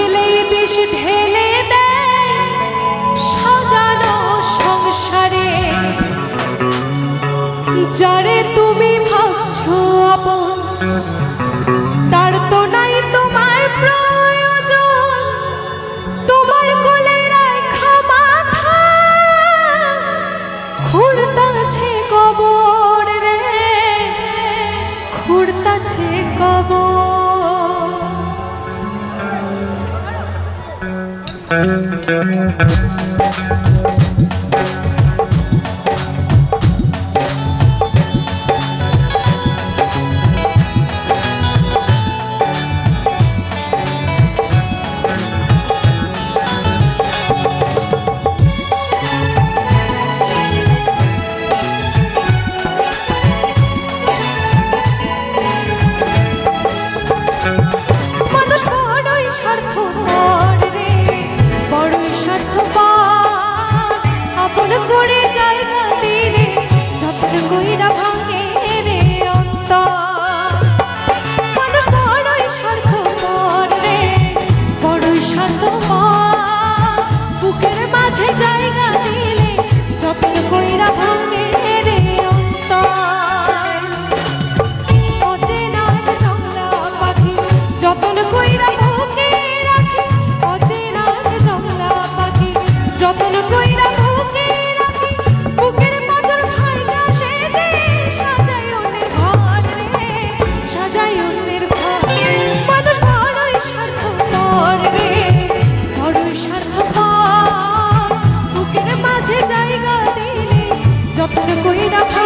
দিলে বিষ ঢেলে দেয় সাজানো সংসারে। যারে তুমি ভাবছ আপন কইরা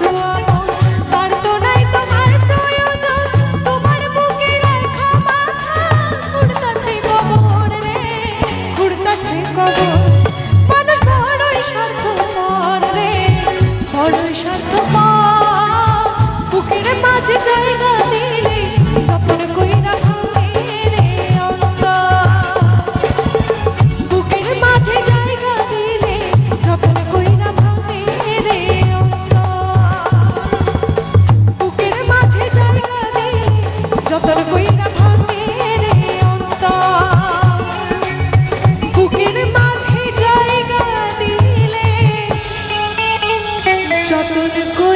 why. Shut the